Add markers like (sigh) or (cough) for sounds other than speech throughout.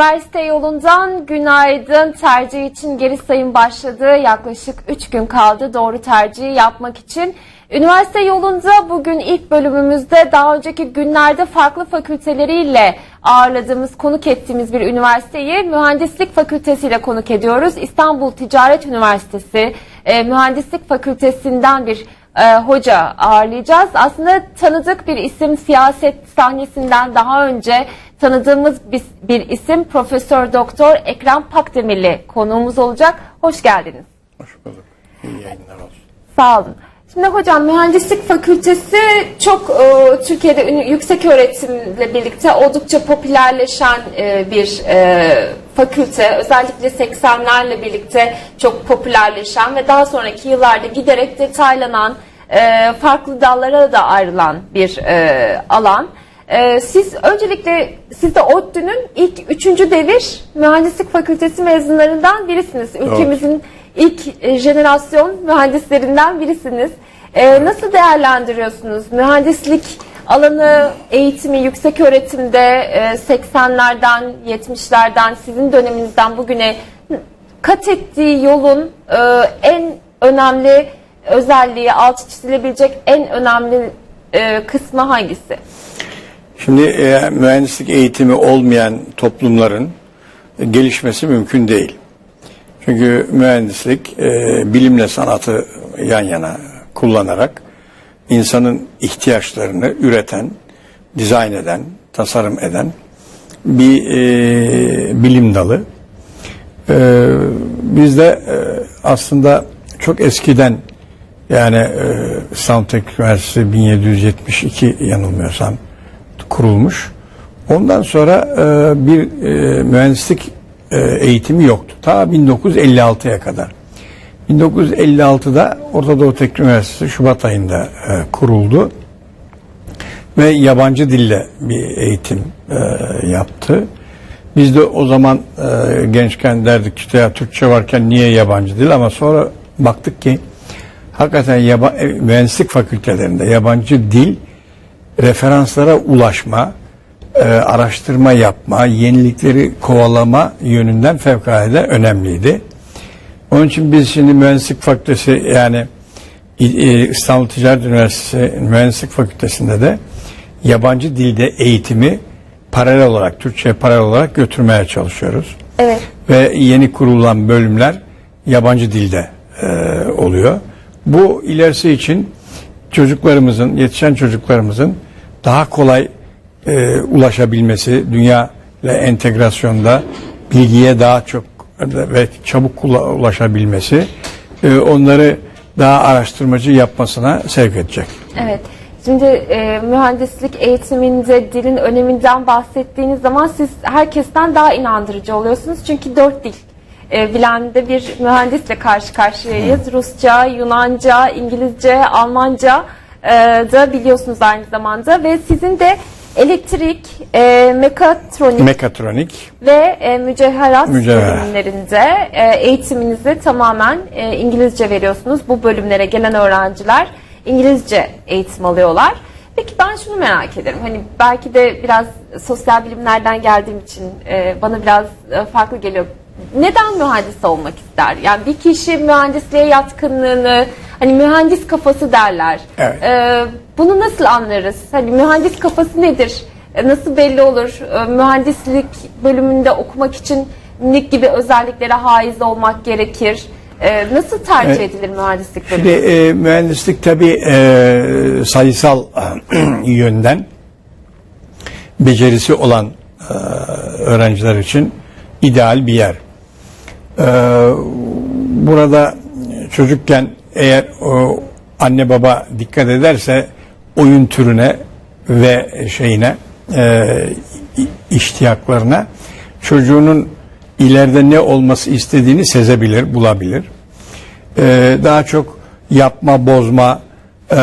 Üniversite yolundan günaydın tercih için geri sayım başladı. Yaklaşık 3 gün kaldı doğru tercihi yapmak için. Üniversite yolunda bugün ilk bölümümüzde daha önceki günlerde farklı fakülteleriyle ağırladığımız, konuk ettiğimiz bir üniversiteyi Mühendislik Fakültesi ile konuk ediyoruz. İstanbul Ticaret Üniversitesi e, Mühendislik Fakültesinden bir e, hoca ağırlayacağız. Aslında tanıdık bir isim siyaset sahnesinden daha önce tanıdığımız bir, isim Profesör Doktor Ekrem Pakdemirli konuğumuz olacak. Hoş geldiniz. Hoş bulduk. İyi yayınlar olsun. Sağ olun. Şimdi hocam mühendislik fakültesi çok e, Türkiye'de yüksek öğretimle birlikte oldukça popülerleşen e, bir e, fakülte. Özellikle 80'lerle birlikte çok popülerleşen ve daha sonraki yıllarda giderek detaylanan e, farklı dallara da ayrılan bir e, alan. E, siz öncelikle siz de ODTÜ'nün ilk üçüncü devir mühendislik fakültesi mezunlarından birisiniz. Ülkemizin ilk e, jenerasyon mühendislerinden birisiniz. E, nasıl değerlendiriyorsunuz mühendislik alanı, eğitimi, yüksek öğretimde e, 80'lerden, 70'lerden, sizin döneminizden bugüne kat ettiği yolun e, en önemli özelliği, altı çizilebilecek en önemli e, kısmı hangisi? Şimdi e, mühendislik eğitimi olmayan toplumların e, gelişmesi mümkün değil. Çünkü mühendislik e, bilimle sanatı yan yana kullanarak insanın ihtiyaçlarını üreten, dizayn eden, tasarım eden bir e, bilim dalı. E, bizde e, aslında çok eskiden yani e, İstanbul Üniversitesi 1772 yanılmıyorsam kurulmuş. Ondan sonra e, bir e, mühendislik e, eğitimi yoktu. Ta 1956'ya kadar. 1956'da Orta Doğu Teknik Üniversitesi Şubat ayında e, kuruldu ve yabancı dille bir eğitim e, yaptı. Biz de o zaman e, gençken derdik işte ya Türkçe varken niye yabancı dil ama sonra baktık ki hakikaten yaba, e, mühendislik fakültelerinde yabancı dil referanslara ulaşma, e, araştırma yapma, yenilikleri kovalama yönünden fevkalade önemliydi. Onun için biz şimdi mühendislik fakültesi yani İ- e, İstanbul Ticaret Üniversitesi Mühendislik Fakültesi'nde de yabancı dilde eğitimi paralel olarak, Türkçe paralel olarak götürmeye çalışıyoruz. Evet. Ve yeni kurulan bölümler yabancı dilde e, oluyor. Bu ilerisi için çocuklarımızın, yetişen çocuklarımızın daha kolay e, ulaşabilmesi, dünya ile entegrasyonda bilgiye daha çok ve çabuk ula- ulaşabilmesi e, onları daha araştırmacı yapmasına sevk edecek. Evet. Şimdi e, mühendislik eğitiminde dilin öneminden bahsettiğiniz zaman siz herkesten daha inandırıcı oluyorsunuz. Çünkü dört dil e, bilen de bir mühendisle karşı karşıyayız. Rusça, Yunanca, İngilizce, Almanca da biliyorsunuz aynı zamanda. Ve sizin de elektrik, e, mekatronik Mekatronik, ve e, mücevherat Mücevher. bölümlerinde e, eğitiminizi tamamen e, İngilizce veriyorsunuz. Bu bölümlere gelen öğrenciler İngilizce eğitim alıyorlar. Peki ben şunu merak ederim. Hani belki de biraz sosyal bilimlerden geldiğim için e, bana biraz e, farklı geliyor. Neden mühendis olmak ister? Yani bir kişi mühendisliğe yatkınlığını, hani mühendis kafası derler. Evet. E, bunu nasıl anlarız? Hani mühendis kafası nedir? E, Nasıl belli olur? E, Mühendislik bölümünde okumak için ne gibi özelliklere haiz olmak gerekir? E, Nasıl tercih edilir mühendislik bölümü? Şimdi e, mühendislik tabi e, sayısal yönden becerisi olan e, öğrenciler için ideal bir yer. E, burada çocukken eğer anne baba dikkat ederse oyun türüne ve şeyine e, iştiyaklarına çocuğunun ileride ne olması istediğini sezebilir, bulabilir. Ee, daha çok yapma, bozma, e,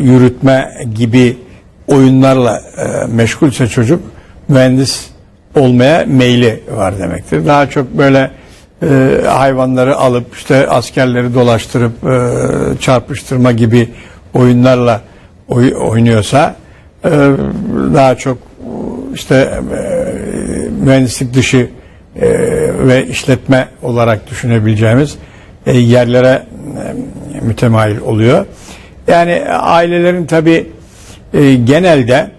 yürütme gibi oyunlarla e, meşgulse çocuk mühendis olmaya meyli var demektir. Daha çok böyle e, hayvanları alıp işte askerleri dolaştırıp e, çarpıştırma gibi oyunlarla oy- oynuyorsa e, daha çok işte e, mühendislik dışı e, ve işletme olarak düşünebileceğimiz e, yerlere e, mütemayil oluyor. Yani ailelerin tabi e, genelde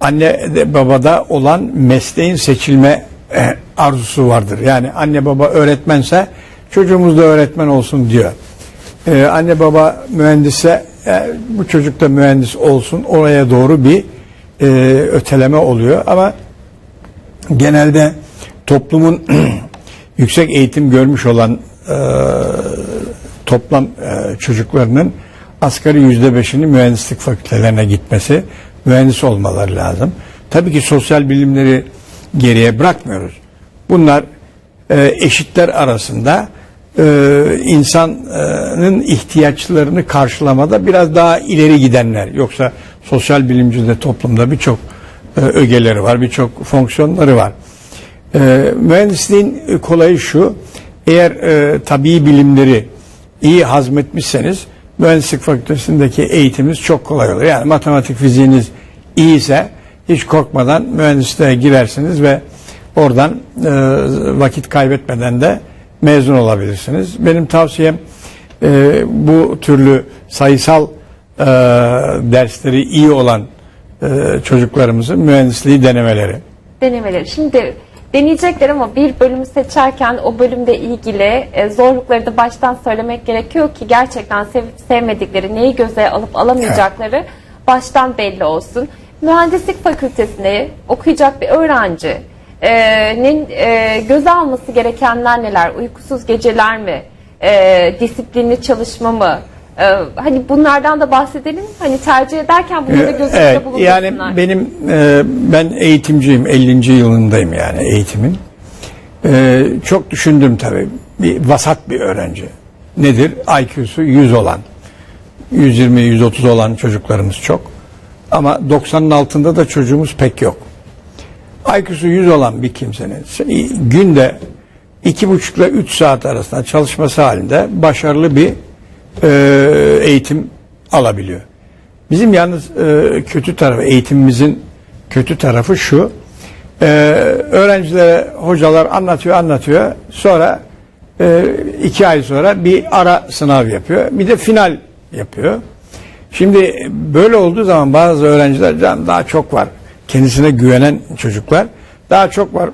anne babada olan mesleğin seçilme e, arzusu vardır. Yani anne baba öğretmense çocuğumuz da öğretmen olsun diyor. E, anne baba mühendisse e, bu çocuk da mühendis olsun oraya doğru bir e, öteleme oluyor ama genelde toplumun (clears throat) yüksek eğitim görmüş olan e, toplam e, çocuklarının asgari yüzde beşini mühendislik fakültelerine gitmesi, mühendis olmaları lazım. Tabii ki sosyal bilimleri geriye bırakmıyoruz. Bunlar e, eşitler arasında e, insanın ihtiyaçlarını karşılamada biraz daha ileri gidenler. Yoksa sosyal bilimcide toplumda birçok e, ögeleri var, birçok fonksiyonları var. E, mühendisliğin kolayı şu, eğer e, tabii bilimleri iyi hazmetmişseniz mühendislik fakültesindeki eğitiminiz çok kolay olur. Yani matematik fiziğiniz iyiyse hiç korkmadan mühendisliğe girersiniz ve oradan e, vakit kaybetmeden de mezun olabilirsiniz. Benim tavsiyem e, bu türlü sayısal e, dersleri iyi olan e, çocuklarımızın mühendisliği denemeleri. denemeleri. Şimdi deneyecekler ama bir bölümü seçerken o bölümde ilgili e, zorlukları da baştan söylemek gerekiyor ki gerçekten sevip sevmedikleri, neyi göze alıp alamayacakları baştan belli olsun. Mühendislik fakültesinde okuyacak bir öğrencinin e, göze alması gerekenler neler? Uykusuz geceler mi? E, disiplinli çalışma mı? E, hani bunlardan da bahsedelim. Hani tercih ederken bunları göz önünde Evet, bulundursunlar. yani benim e, ben eğitimciyim 50. yılındayım yani eğitimin. E, çok düşündüm tabii. Bir vasat bir öğrenci. Nedir? IQ'su 100 olan. 120-130 olan çocuklarımız çok. Ama 90'ın altında da çocuğumuz pek yok. IQ'su 100 olan bir kimsenin günde 2,5 ile 3 saat arasında çalışması halinde başarılı bir e, eğitim alabiliyor. Bizim yalnız e, kötü tarafı, eğitimimizin kötü tarafı şu. E, öğrencilere hocalar anlatıyor, anlatıyor. Sonra e, iki ay sonra bir ara sınav yapıyor. Bir de final yapıyor. Şimdi böyle olduğu zaman bazı öğrenciler "Can, daha çok var. Kendisine güvenen çocuklar daha çok var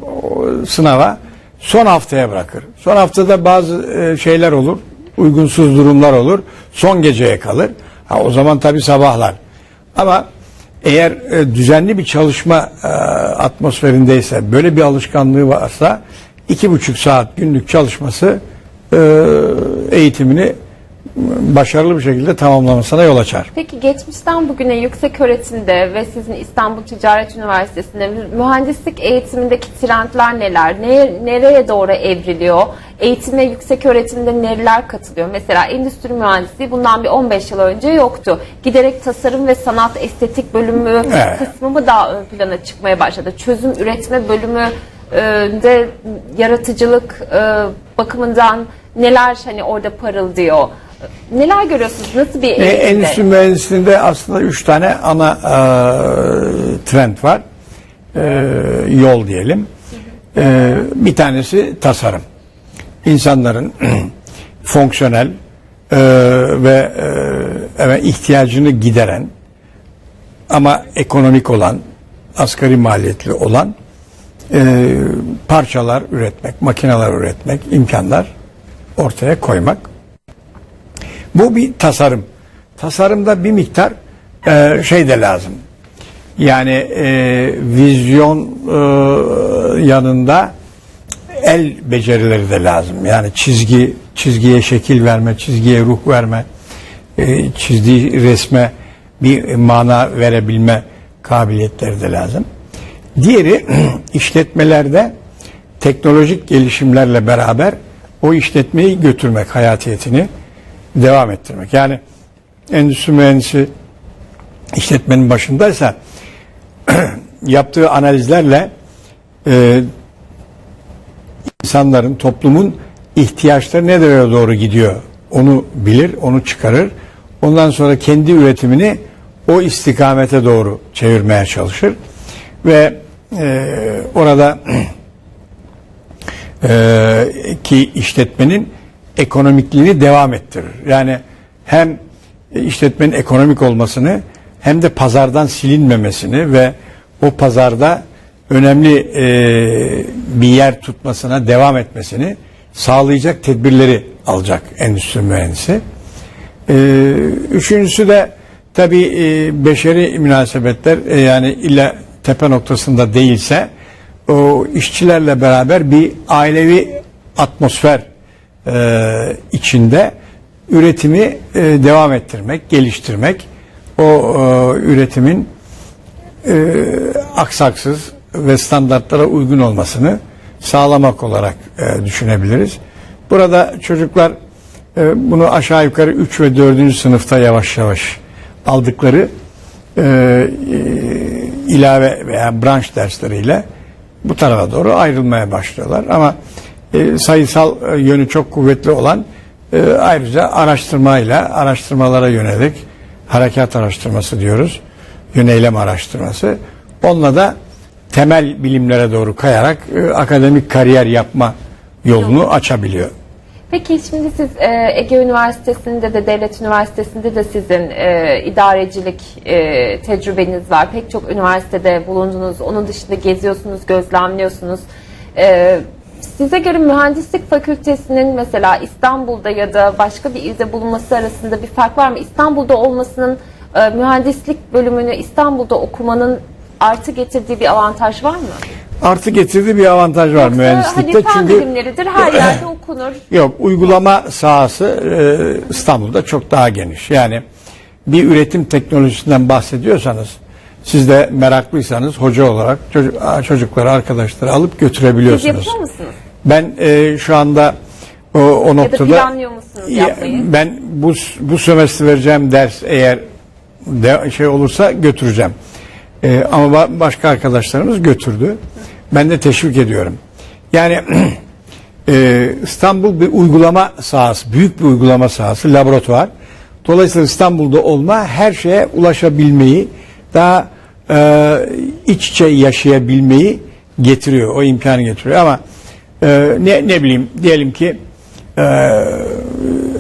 sınava son haftaya bırakır. Son haftada bazı e, şeyler olur. Uygunsuz durumlar olur. Son geceye kalır. Ha, o zaman tabii sabahlar. Ama eğer e, düzenli bir çalışma e, atmosferindeyse, böyle bir alışkanlığı varsa iki buçuk saat günlük çalışması e, eğitimini başarılı bir şekilde tamamlamasına yol açar. Peki geçmişten bugüne yüksek öğretimde ve sizin İstanbul Ticaret Üniversitesi'nde mühendislik eğitimindeki trendler neler? Ne, nereye doğru evriliyor? Eğitime yüksek öğretimde neler katılıyor? Mesela endüstri mühendisliği bundan bir 15 yıl önce yoktu. Giderek tasarım ve sanat estetik bölümü Evet. kısmı mı daha ön plana çıkmaya başladı? Çözüm üretme bölümü e, de yaratıcılık e, bakımından neler hani orada parıldıyor? Neler görüyorsunuz? Nasıl bir E, endüstri mühendisliğinde aslında üç tane ana e, trend var. E, yol diyelim. E, bir tanesi tasarım. İnsanların (clears throat) fonksiyonel e, ve e, ihtiyacını gideren ama ekonomik olan, asgari maliyetli olan e, parçalar üretmek, makineler üretmek, imkanlar ortaya koymak. Bu bir tasarım. Tasarımda bir miktar e, şey de lazım. Yani e, vizyon e, yanında el becerileri de lazım. Yani çizgi, çizgiye şekil verme, çizgiye ruh verme, e, çizdiği resme bir mana verebilme kabiliyetleri de lazım. Diğeri (clears throat) işletmelerde teknolojik gelişimlerle beraber o işletmeyi götürmek, hayatiyetini devam ettirmek. Yani endüstri mühendisi işletmenin başındaysa (clears throat) yaptığı analizlerle e, insanların, toplumun ihtiyaçları nereye doğru gidiyor onu bilir, onu çıkarır. Ondan sonra kendi üretimini o istikamete doğru çevirmeye çalışır. Ve e, orada (clears throat) e, ki işletmenin ekonomikliğini devam ettirir. Yani hem işletmenin ekonomik olmasını hem de pazardan silinmemesini ve o pazarda önemli e, bir yer tutmasına devam etmesini sağlayacak tedbirleri alacak endüstri mühendisi. E, üçüncüsü de tabii e, beşeri münasebetler e, yani illa tepe noktasında değilse o işçilerle beraber bir ailevi atmosfer e, içinde üretimi e, devam ettirmek, geliştirmek, o e, üretimin e, aksaksız ve standartlara uygun olmasını sağlamak olarak e, düşünebiliriz. Burada çocuklar e, bunu aşağı yukarı 3 ve 4. sınıfta yavaş yavaş aldıkları e, e, ilave veya branş dersleriyle bu tarafa doğru ayrılmaya başlıyorlar. Ama e, sayısal e, yönü çok kuvvetli olan e, ayrıca araştırmayla araştırmalara yönelik harekat araştırması diyoruz. Yöneylem araştırması. Onunla da temel bilimlere doğru kayarak e, akademik kariyer yapma yolunu açabiliyor. Peki şimdi siz e, Ege Üniversitesi'nde de Devlet Üniversitesi'nde de sizin e, idarecilik e, tecrübeniz var. Pek çok üniversitede bulundunuz. Onun dışında geziyorsunuz, gözlemliyorsunuz. E, size göre mühendislik fakültesinin mesela İstanbul'da ya da başka bir ilde bulunması arasında bir fark var mı? İstanbul'da olmasının e, mühendislik bölümünü İstanbul'da okumanın artı getirdiği bir avantaj var mı? Artı getirdiği bir avantaj var Yoksa mühendislikte hani fen çünkü bilimleridir her (laughs) yerde okunur. Yok uygulama sahası e, İstanbul'da çok daha geniş. Yani bir üretim teknolojisinden bahsediyorsanız siz de meraklıysanız hoca olarak çocuk, çocukları arkadaşları alıp Siz götürebiliyorsunuz. yapıyor musunuz? Ben e, şu anda o, o Ya da noktada planlıyor musunuz Ya, yapmayı? ben bu bu sömestr vereceğim ders eğer de, şey olursa götüreceğim. E, ama ba- başka arkadaşlarımız götürdü. Ben de teşvik ediyorum. Yani (clears throat) e, İstanbul bir uygulama sahası, büyük bir uygulama sahası, laboratuvar. Dolayısıyla İstanbul'da olma her şeye ulaşabilmeyi, daha e, iç içe yaşayabilmeyi getiriyor, o imkanı getiriyor. Ama e, ne, ne bileyim, diyelim ki e,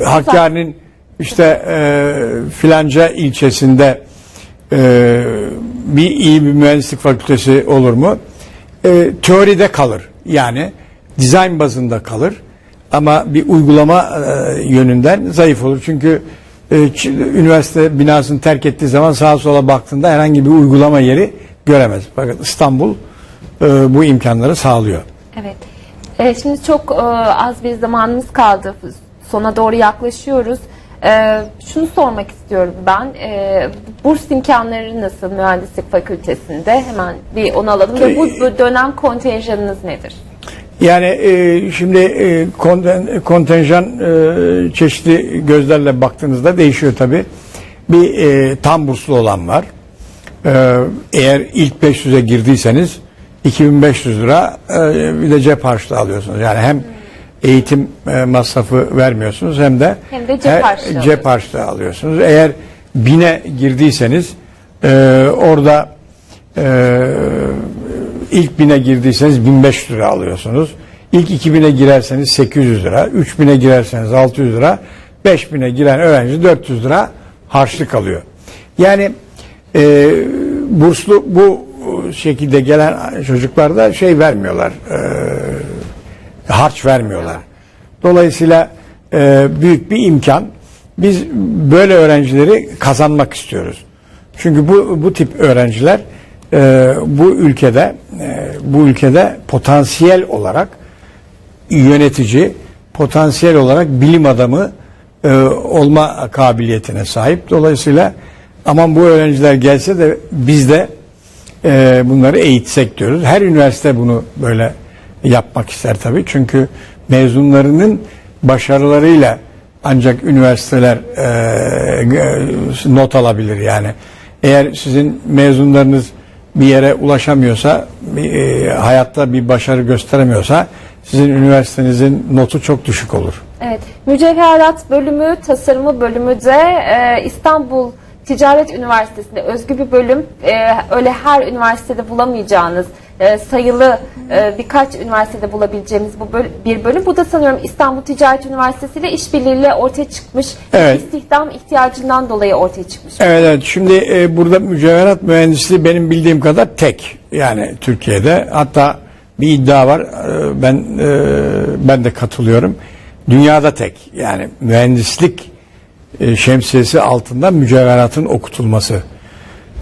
Hakkari'nin işte e, filanca ilçesinde e, bir iyi bir mühendislik fakültesi olur mu? E, teoride kalır. Yani dizayn bazında kalır. Ama bir uygulama e, yönünden zayıf olur. Çünkü e, üniversite binasını terk ettiği zaman sağa sola baktığında herhangi bir uygulama yeri göremez. Fakat İstanbul e, bu imkanları sağlıyor. Evet. Ee, şimdi çok e, az bir zamanımız kaldı. Sona doğru yaklaşıyoruz. Ee, şunu sormak istiyorum ben. Ee, burs imkanları nasıl mühendislik fakültesinde? Hemen bir onu alalım. Ve bu, bu dönem kontenjanınız nedir? Yani e, şimdi e, konten- kontenjan e, çeşitli gözlerle baktığınızda değişiyor tabi. Bir e, tam burslu olan var. E, eğer ilk 500'e girdiyseniz 2500 lira e, bir de cep harçlığı alıyorsunuz. Yani hem eğitim e, masrafı vermiyorsunuz hem de Hem de cep harçlığı cep harçlığı alıyorsunuz. Eğer bine girdiyseniz e, orada e, ilk bine girdiyseniz 1500 lira alıyorsunuz. İlk 2000'e girerseniz 800 lira, 3000'e girerseniz 600 lira, 5000'e giren öğrenci 400 lira harçlık alıyor. Yani e, burslu bu şekilde gelen çocuklarda şey vermiyorlar, e, harç vermiyorlar. Dolayısıyla e, büyük bir imkan. Biz böyle öğrencileri kazanmak istiyoruz. Çünkü bu bu tip öğrenciler e, bu ülkede e, bu ülkede potansiyel olarak yönetici, potansiyel olarak bilim adamı e, olma kabiliyetine sahip. Dolayısıyla aman bu öğrenciler gelse de biz de e, bunları eğitsek diyoruz. Her üniversite bunu böyle yapmak ister tabii. Çünkü mezunlarının başarılarıyla ancak üniversiteler e, not alabilir yani. Eğer sizin mezunlarınız bir yere ulaşamıyorsa, e, hayatta bir başarı gösteremiyorsa sizin üniversitenizin notu çok düşük olur. Evet. Mücevherat bölümü, tasarımı bölümü de e, İstanbul Ticaret Üniversitesi'nde özgü bir bölüm. E, öyle her üniversitede bulamayacağınız e, sayılı e, birkaç üniversitede bulabileceğimiz bu böl- bir bölüm. Bu da sanıyorum İstanbul Ticaret Üniversitesi ile işbirliğiyle ortaya çıkmış. Evet. istihdam ihtiyacından dolayı ortaya çıkmış. Evet, evet. Şimdi e, burada mücevherat mühendisliği benim bildiğim kadar tek. Yani Türkiye'de. Hatta bir iddia var. E, ben e, ben de katılıyorum. Dünyada tek. Yani mühendislik e, şemsiyesi altında mücevheratın okutulması.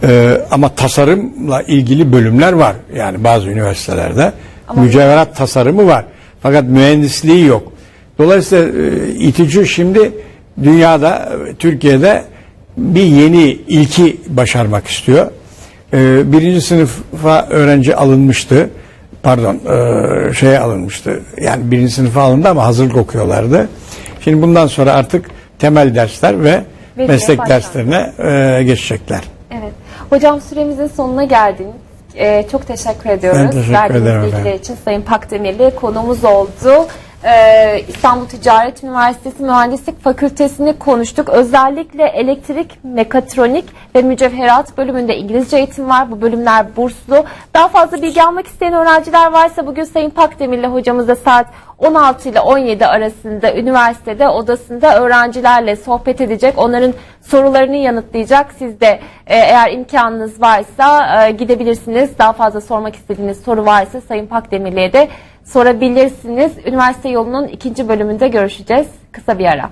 E, ama tasarımla ilgili bölümler var. Yani bazı üniversitelerde mücevherat tasarımı var. Fakat mühendisliği yok. Dolayısıyla e, İTÜ şimdi dünyada, e, Türkiye'de bir yeni ilki başarmak istiyor. E, birinci sınıfa öğrenci alınmıştı. Pardon, e, şeye alınmıştı. Yani birinci sınıfa alındı ama hazırlık okuyorlardı. Şimdi bundan sonra artık temel dersler ve Ve meslek başlar. derslerine e, geçecekler. Evet. Hocam süremizin sonuna geldik. Ee, çok teşekkür ediyoruz. Ben teşekkür Verdiğiniz ederim bilgiler efendim. için Sayın Pakdemirli konuğumuz oldu. Ee, İstanbul Ticaret Üniversitesi Mühendislik Fakültesini konuştuk. Özellikle elektrik, mekatronik ve mücevherat bölümünde İngilizce eğitim var. Bu bölümler burslu. Daha fazla bilgi almak isteyen öğrenciler varsa bugün Sayın Pakdemirli hocamız da saat 16 ile 17 arasında üniversitede odasında öğrencilerle sohbet edecek. Onların sorularını yanıtlayacak. Siz de e, eğer imkanınız varsa e, gidebilirsiniz. Daha fazla sormak istediğiniz soru varsa Sayın Pakdemirli'ye de sorabilirsiniz. Üniversite yolunun ikinci bölümünde görüşeceğiz. Kısa bir ara.